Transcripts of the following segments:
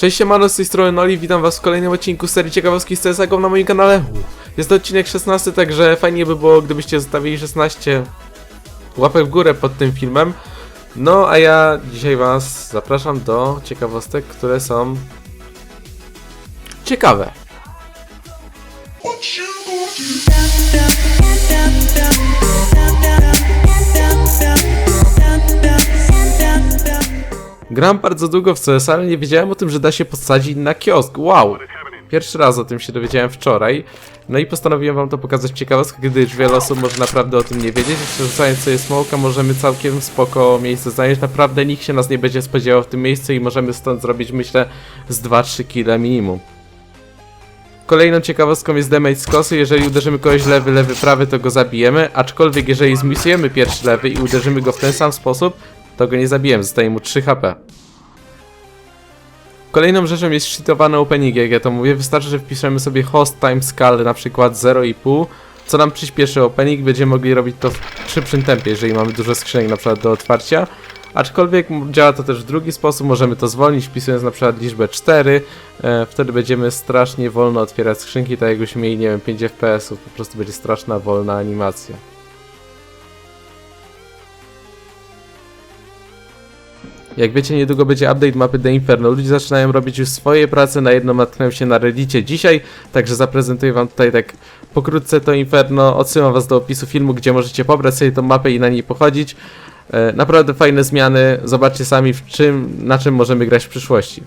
Cześć siemano, z tej strony Noli, witam was w kolejnym odcinku serii ciekawostki z CSGO na moim kanale. Jest to odcinek 16, także fajnie by było, gdybyście zostawili 16 łapek w górę pod tym filmem. No, a ja dzisiaj was zapraszam do ciekawostek, które są ciekawe. Gram bardzo długo w CS, ale nie wiedziałem o tym, że da się posadzić na kiosk. Wow! Pierwszy raz o tym się dowiedziałem wczoraj. No i postanowiłem wam to pokazać ciekawostkę, gdyż wiele osób może naprawdę o tym nie wiedzieć. Rzucając sobie smoka możemy całkiem spoko miejsce zająć. Naprawdę nikt się nas nie będzie spodziewał w tym miejscu i możemy stąd zrobić myślę z 2-3 kile minimum. Kolejną ciekawostką jest damage z kosy. Jeżeli uderzymy kogoś lewy, lewy, prawy, to go zabijemy. Aczkolwiek jeżeli zmisujemy pierwszy lewy i uderzymy go w ten sam sposób, to go nie zabijemy. Zostaje mu 3 HP. Kolejną rzeczą jest cheatowane opening, jak ja to mówię. Wystarczy, że wpiszemy sobie host time scale na przykład 0,5, co nam przyspieszy opening. Będziemy mogli robić to w szybszym tempie, jeżeli mamy dużo skrzynek na przykład do otwarcia. Aczkolwiek działa to też w drugi sposób, możemy to zwolnić wpisując na przykład liczbę 4, e, wtedy będziemy strasznie wolno otwierać skrzynki, tak jakbyśmy mieli, nie wiem, 5 FPS-ów, po prostu będzie straszna, wolna animacja. Jak wiecie, niedługo będzie update mapy The Inferno. Ludzie zaczynają robić już swoje prace, na jedno natknąłem się na Reddicie dzisiaj, także zaprezentuję wam tutaj tak pokrótce to Inferno. Odsyłam was do opisu filmu, gdzie możecie pobrać sobie tą mapę i na niej pochodzić. E, Naprawdę fajne zmiany, zobaczcie sami w czym, na czym możemy grać w przyszłości.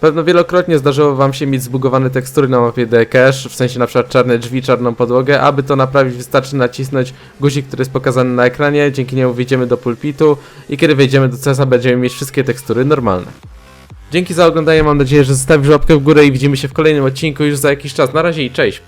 Pewno wielokrotnie zdarzyło wam się mieć zbugowane tekstury na mapie The Cache, w sensie na przykład czarne drzwi, czarną podłogę. Aby to naprawić wystarczy nacisnąć guzik, który jest pokazany na ekranie, dzięki niemu wyjdziemy do pulpitu i kiedy wejdziemy do CS-a będziemy mieć wszystkie tekstury normalne. Dzięki za oglądanie, mam nadzieję, że zostawisz łapkę w górę i widzimy się w kolejnym odcinku już za jakiś czas. Na razie i cześć!